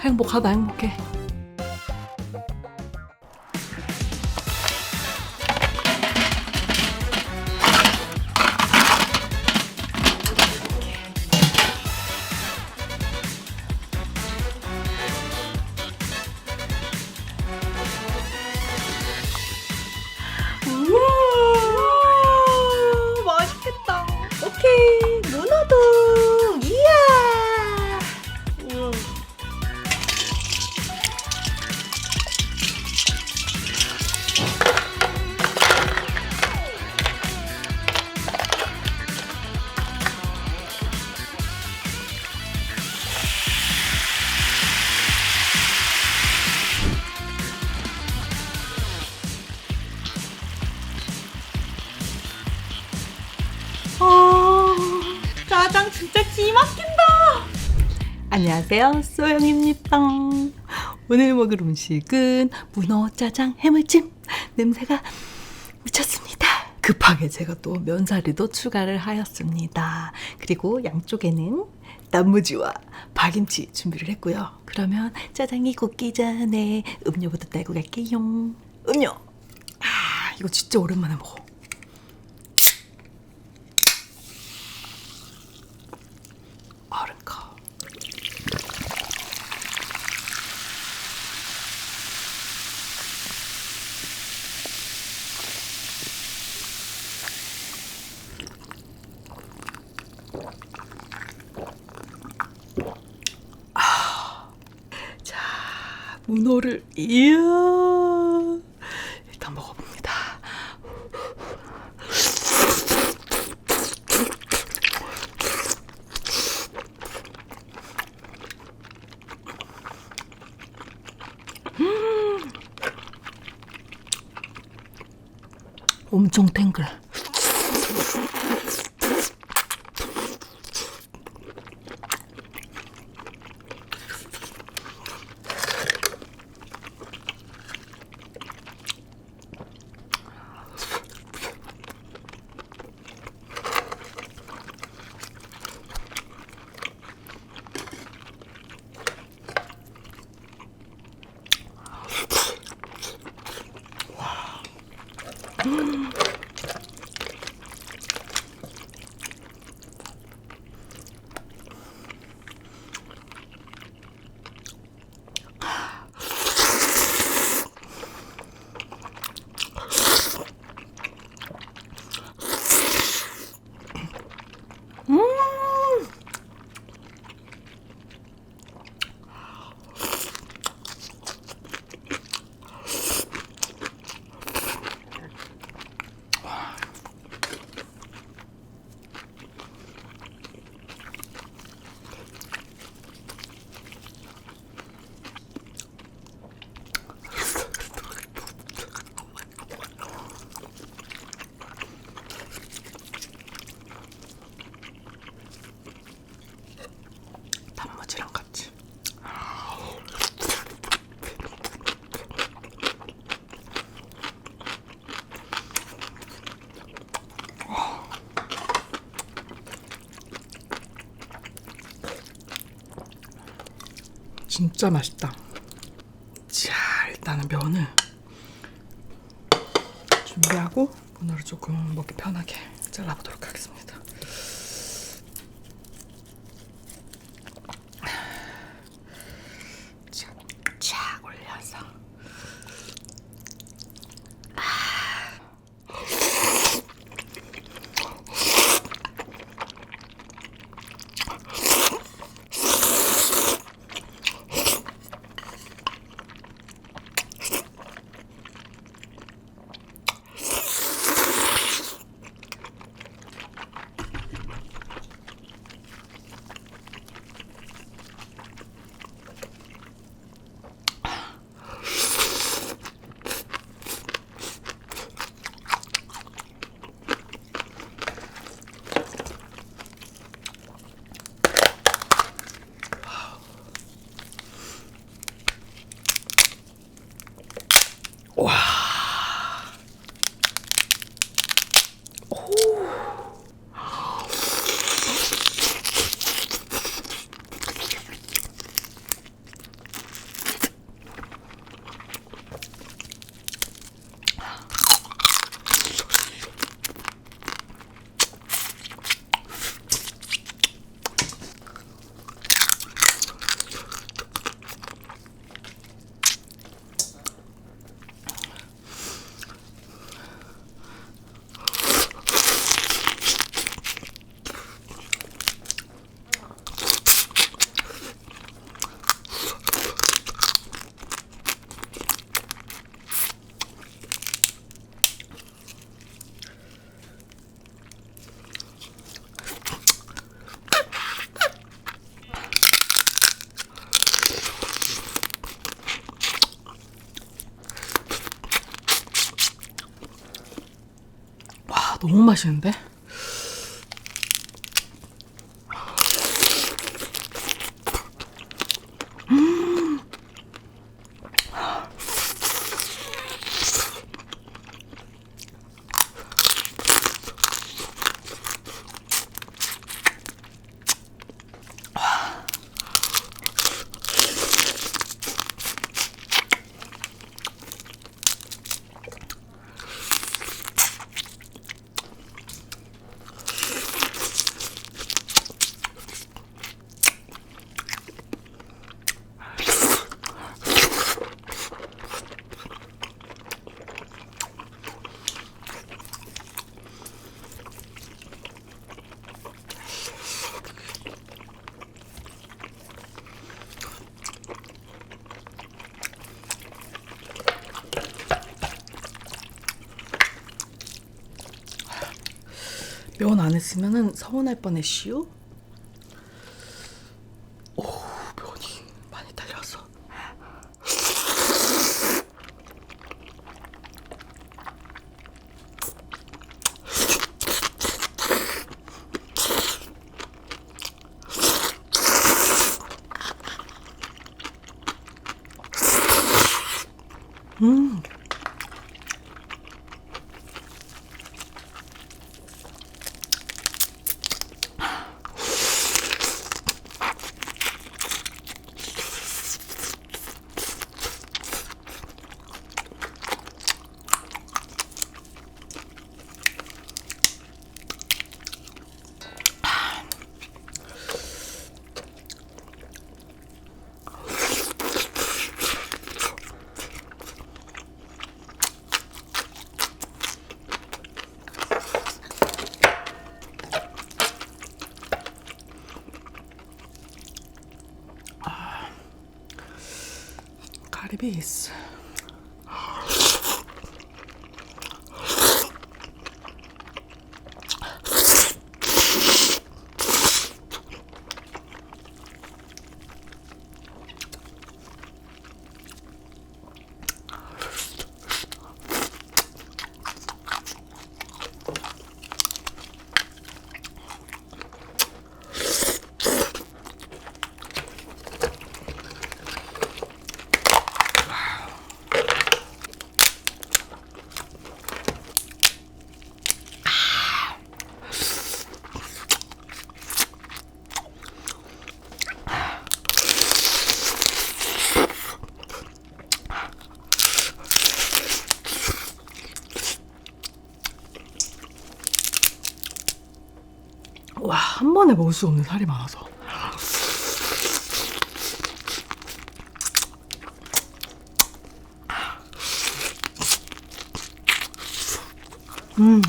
행복하다 행복해. 안녕하세요, 소영입니다. 오늘 먹을 음식은 문어 짜장 해물찜. 냄새가 미쳤습니다. 급하게 제가 또 면사리도 추가를 하였습니다. 그리고 양쪽에는 단무지와 박김치 준비를 했고요. 그러면 짜장이 굽기 전에 음료부터 따고 갈게요. 음료. 아, 이거 진짜 오랜만에 먹어. 아른카. 자, 문어를 이야 일단 먹어봅니다. 엄청 탱글. 단무지랑 같이. 진짜 맛있다. 자, 일단은 면을 준비하고 문어를 조금 먹기 편하게 잘라보도록 하겠습니다. 너무 맛있는데? 면안 했으면은 서운할 뻔했시오. 오 가리비스. 와, 한 번에 먹을 수 없는 살이 많아서. 음.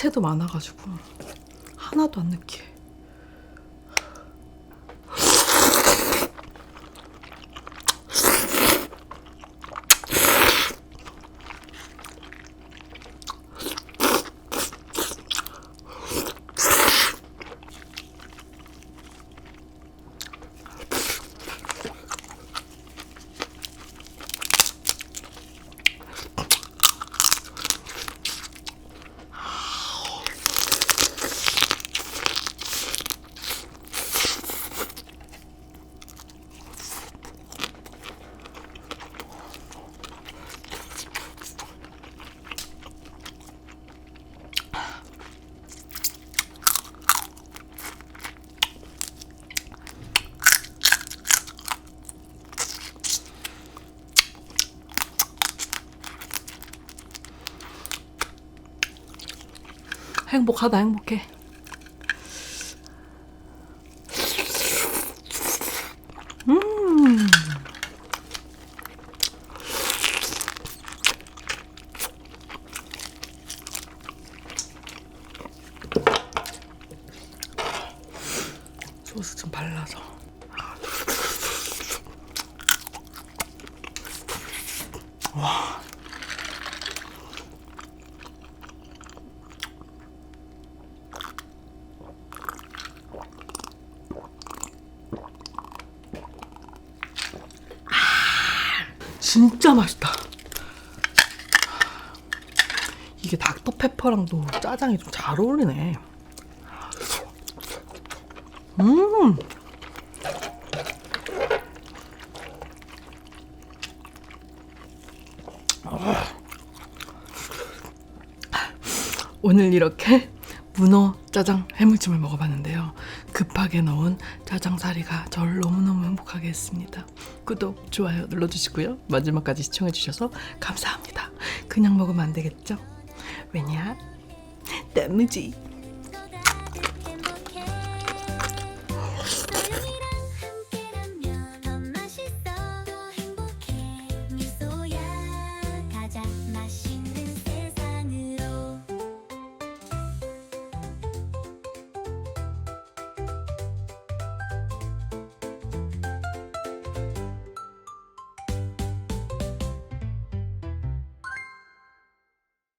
야채도 많아가지고 하나도 안 느끼해. 행복하다 행복해. 음. 소스 좀 발라서. 진짜 맛있다. 이게 닥터 페퍼랑도 짜장이 좀 잘 어울리네. 음. 오늘 이렇게 문어 짜장 해물찜을 먹어봤는데요. 급하게 넣은 짜장사리가 저를 너무너무 행복하게 했습니다. 구독, 좋아요 눌러주시고요. 마지막까지 시청해주셔서 감사합니다. 그냥 먹으면 안 되겠죠? 왜냐? 단무지